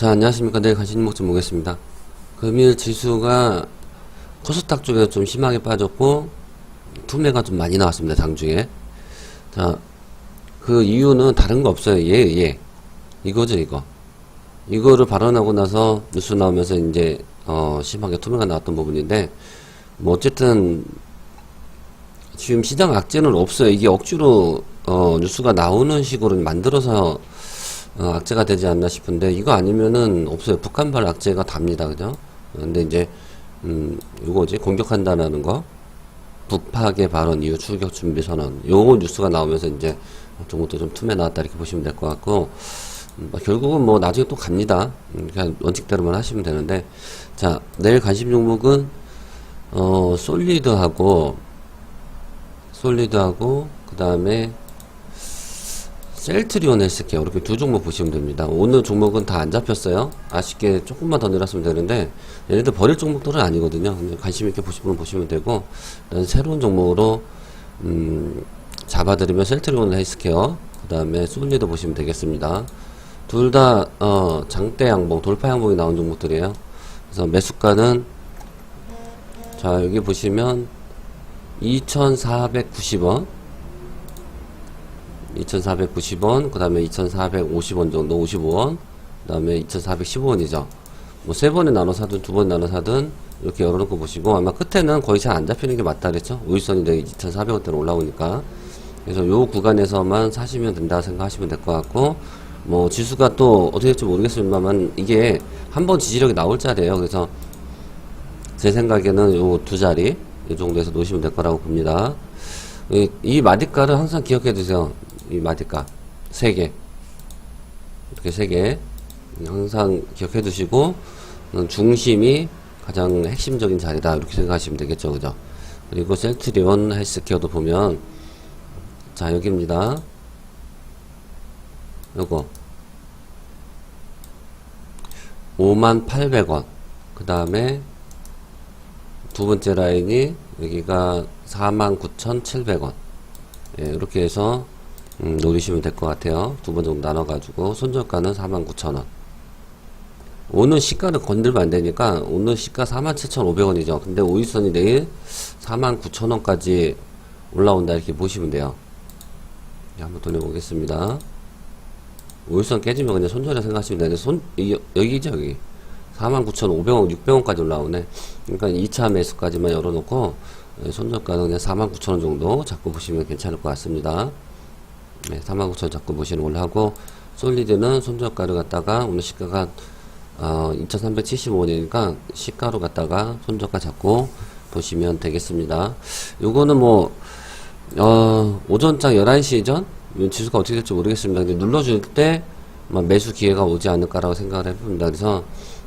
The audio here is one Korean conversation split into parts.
자, 안녕하십니까. 내일 간신 목좀 보겠습니다. 금일 지수가 코스닥 쪽에서 좀 심하게 빠졌고, 투매가 좀 많이 나왔습니다. 장중에. 자, 그 이유는 다른 거 없어요. 예, 예. 이거죠, 이거. 이거를 발언하고 나서 뉴스 나오면서 이제, 어, 심하게 투매가 나왔던 부분인데, 뭐, 어쨌든, 지금 시장 악재는 없어요. 이게 억지로, 어, 뉴스가 나오는 식으로 만들어서 어, 악재가 되지 않나 싶은데 이거 아니면은 없어요. 북한발 악재가 답니다. 그죠? 근데 이제 음 요거지 공격한다라는 거 북파괴 발언 이후 출격 준비 선언 요거 뉴스가 나오면서 이제 어떤 것도 좀 틈에 나왔다 이렇게 보시면 될 것 같고 음, 뭐 결국은 뭐 나중에 또 갑니다. 음, 그냥 원칙대로만 하시면 되는데 자 내일 관심 종목은 어 솔리드하고 솔리드하고 그 다음에 셀트리온 헬스케어 이렇게 두 종목 보시면 됩니다. 오늘 종목은 다 안 잡혔어요. 아쉽게 조금만 더 내렸으면 되는데 얘네들 버릴 종목들은 아니거든요. 관심 있게 보시면 보시면 되고 새로운 종목으로 음, 잡아드리면 셀트리온 헬스케어 그 다음에 솔리드 보시면 되겠습니다. 둘다 어, 장대 양봉 돌파 양봉이 나온 종목들이에요. 그래서 매수가는 자 여기 보시면 2,490원 2,490원, 그 다음에 2,450원 정도, 55원, 그 다음에 2,415원이죠. 뭐, 세 번에 나눠 사든, 두 번 나눠 사든, 이렇게 열어놓고 보시고, 아마 끝에는 거의 잘 안 잡히는 게 맞다 그랬죠? 내가 2,400원대로 올라오니까. 그래서 요 구간에서만 사시면 된다 생각하시면 될 것 같고, 뭐, 지수가 또 어떻게 될지 모르겠습니다만, 이게 한 번 지지력이 나올 자리에요. 그래서, 제 생각에는 요 두 자리, 이 정도에서 놓으시면 될 거라고 봅니다. 이, 이 마디가를 항상 기억해 두세요. 이 마디가. 세 개. 이렇게 세 개. 항상 기억해 두시고, 음, 중심이 가장 핵심적인 자리다. 이렇게 생각하시면 되겠죠. 그죠? 그리고 셀트리온 헬스케어도 보면, 자, 여기입니다. 요거. 58,800원. 그 다음에, 두 번째 라인이 여기가 49,700원. 예, 이렇게 해서 음, 노리시면 될 것 같아요. 두 번 정도 나눠가지고 손절가는 49,000원. 오늘 시가를 건들면 안 되니까 오늘 시가 47,500원이죠. 근데 오일선이 내일 49,000원까지 올라온다 이렇게 보시면 돼요. 예, 한번 돌려보겠습니다. 오일선 깨지면 그냥 손절에 생각하시면 되는데 손 여기, 여기죠 여기 49,500원, 600원까지 올라오네. 그러니까 2차 매수까지만 열어놓고 예, 손절가는 그냥 49,000원 정도 잡고 보시면 괜찮을 것 같습니다. 네, 49,000원 잡고 보시는 걸로 하고 솔리드는 손절가를 갖다가 오늘 시가가 어, 2,375원이니까 시가로 갖다가 손절가 잡고 보시면 되겠습니다. 요거는 뭐 어, 오전장 11시 전 지수가 어떻게 될지 모르겠습니다. 근데 눌러줄 때 매수 기회가 오지 않을까라고 생각을 해봅니다. 그래서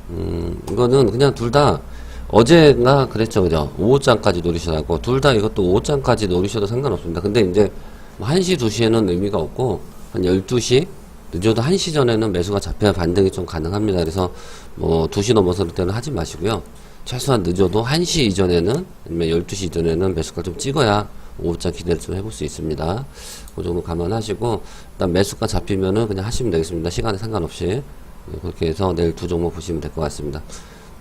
음, 이거는 그냥 둘 다 어제가 그랬죠, 그죠? 5호장까지 노리셔라고 둘 다 이것도 5호장까지 노리셔도 상관없습니다. 근데 이제 뭐 1시, 2시에는 의미가 없고 한 12시 늦어도 1시 전에는 매수가 잡혀야 반등이 좀 가능합니다. 그래서 뭐 2시 넘어설 때는 하지 마시고요. 최소한 늦어도 1시 이전에는 아니면 12시 이전에는 매수가 좀 찍어야 5자 기대를 좀 해볼 수 있습니다. 그 정도 감안하시고 일단 매수가 잡히면은 그냥 하시면 되겠습니다. 시간에 상관없이 네, 그렇게 해서 내일 두 종목 보시면 될 것 같습니다.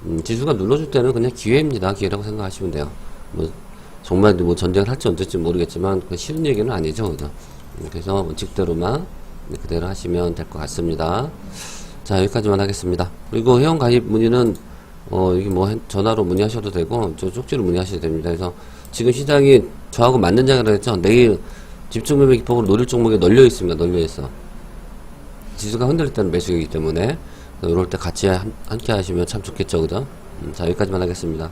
음, 지수가 눌러줄 때는 그냥 기회입니다. 기회라고 생각하시면 돼요. 뭐 정말 뭐 전쟁을 할지 언제지 모르겠지만 그 쉬운 얘기는 아니죠. 그래서 원칙대로만 네, 그대로 하시면 될 것 같습니다. 자 여기까지만 하겠습니다. 그리고 회원 가입 문의는 어 여기 뭐 전화로 문의하셔도 되고 저 쪽지로 문의하셔도 됩니다. 그래서 지금 시장이 저하고 맞는 장이라 했죠. 내일 집중 매매 기폭으로 노릴 종목에 널려 있습니다. 널려 있어. 지수가 흔들릴 때는 매수이기 때문에 이럴 때 같이 함- 함께 하시면 참 좋겠죠, 그죠? 음, 자 여기까지만 하겠습니다.